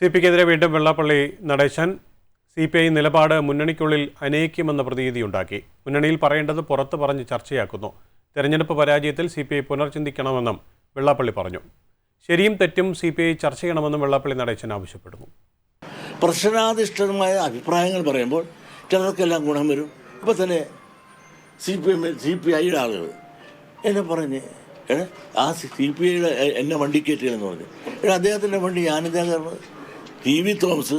C പിക്കെതിരെ വീണ്ടും Vellappally Natesan C P I നിലപാട് മുന്നണിക്കുള്ളിൽ അനയിക്കുമെന്ന പ്രതീതിയുണ്ടാക്കി മുന്നണിയിൽ പറയേണ്ടത് പുറത്ത് പറഞ്ഞ് ചർച്ചയാക്കുന്നു. തെരഞ്ഞെടുപ്പ് പരാജയത്തിൽ സി പി ഐ പുനർചിന്തിക്കണമെന്നും വെള്ളാപ്പള്ളി പറഞ്ഞു. ശരിയും തെറ്റും സി പി ഐ ചർച്ച ചെയ്യണമെന്നും വെള്ളാപ്പള്ളി നടേശൻ ആവശ്യപ്പെടുന്നു. പ്രശ്നാധിഷ്ഠിതമായ അഭിപ്രായങ്ങൾ പറയുമ്പോൾ ചിലർക്കെല്ലാം ഗുണം വരും. ഇപ്പം തന്നെ C P M C P ഐയുടെ ആളുകൾ എന്നെ പറഞ്ഞ് ആ സി പി ഐയുടെ എന്നെ വണ്ടി കയറ്റിയെന്ന് പറഞ്ഞു. അദ്ദേഹത്തിന്റെ വണ്ടി ഞാനിതേ T V Thomas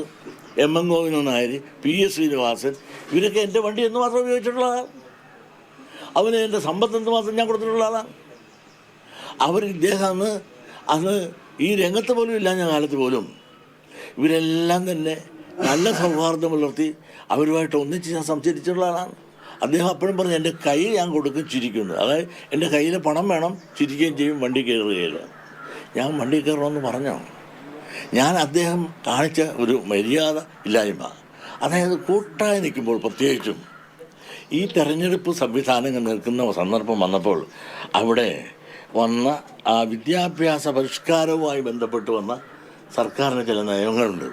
M M Govindan Nair P S Sreenivasan ഇവരൊക്കെ എന്റെ വണ്ടി എന്ന് മാത്രം ഉപയോഗിച്ചിട്ടുള്ളതാണ് അവന് എന്റെ സമ്പത്ത് എന്ത് മാത്രം ഞാൻ കൊടുത്തിട്ടുള്ള ആളാണ് അവർ ഇദ്ദേഹം അന്ന് അന്ന് ഈ രംഗത്ത് പോലും ഇല്ലാഞ്ഞ കാലത്ത് പോലും. ഇവരെല്ലാം തന്നെ നല്ല സൗഹാർദ്ദം പുലർത്തി അവരുമായിട്ട് ഒന്നിച്ച് ഞാൻ സംസാരിച്ചിട്ടുള്ള ആളാണ്. അദ്ദേഹം അപ്പോഴും പറഞ്ഞു എന്റെ കൈ ഞാൻ കൊടുക്കും ചിരിക്കുന്നു. അതായത് എന്റെ കയ്യിൽ പണം വേണം ചിരിക്കുകയും ചെയ്യും വണ്ടി കയറുകയില്ല ഞാൻ വണ്ടി കയറണമെന്ന് പറഞ്ഞോ? ഞാൻ അദ്ദേഹം കാണിച്ച ഒരു മര്യാദ ഇല്ലായ്മ. അതായത് കൂട്ടായി നിൽക്കുമ്പോൾ പ്രത്യേകിച്ചും ഈ തെരഞ്ഞെടുപ്പ് സംവിധാനങ്ങൾ നിൽക്കുന്ന സന്ദർഭം വന്നപ്പോൾ അവിടെ വന്ന ആ വിദ്യാഭ്യാസ പരിഷ്കാരവുമായി ബന്ധപ്പെട്ട് വന്ന സർക്കാരിന് ചില നയങ്ങളുണ്ട്.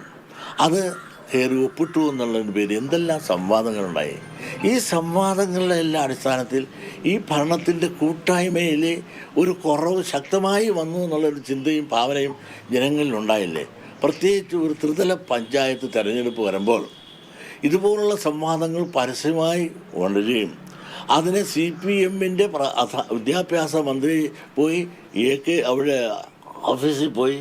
അത് കയറി ഒപ്പിട്ടു എന്നുള്ളതിന് പേര് എന്തെല്ലാം സംവാദങ്ങളുണ്ടായി? ഈ സംവാദങ്ങളുടെ എല്ലാ അടിസ്ഥാനത്തിൽ ഈ ഭരണത്തിന്റെ കൂട്ടായ്മയിൽ ഒരു കുറവ് ശക്തമായി വന്നു എന്നുള്ളൊരു ചിന്തയും ഭാവനയും ജനങ്ങളിൽ ഉണ്ടായില്ലേ? പ്രത്യേകിച്ച് ഒരു ത്രിതല പഞ്ചായത്ത് തിരഞ്ഞെടുപ്പ് വരുമ്പോൾ ഇതുപോലുള്ള സംവാദങ്ങൾ പരസ്യമായി വളരുകയും അതിനെ സി പി എമ്മിന്റെ വിദ്യാഭ്യാസ മന്ത്രി പോയി എ കെ അവിടെ ഓഫീസിൽ പോയി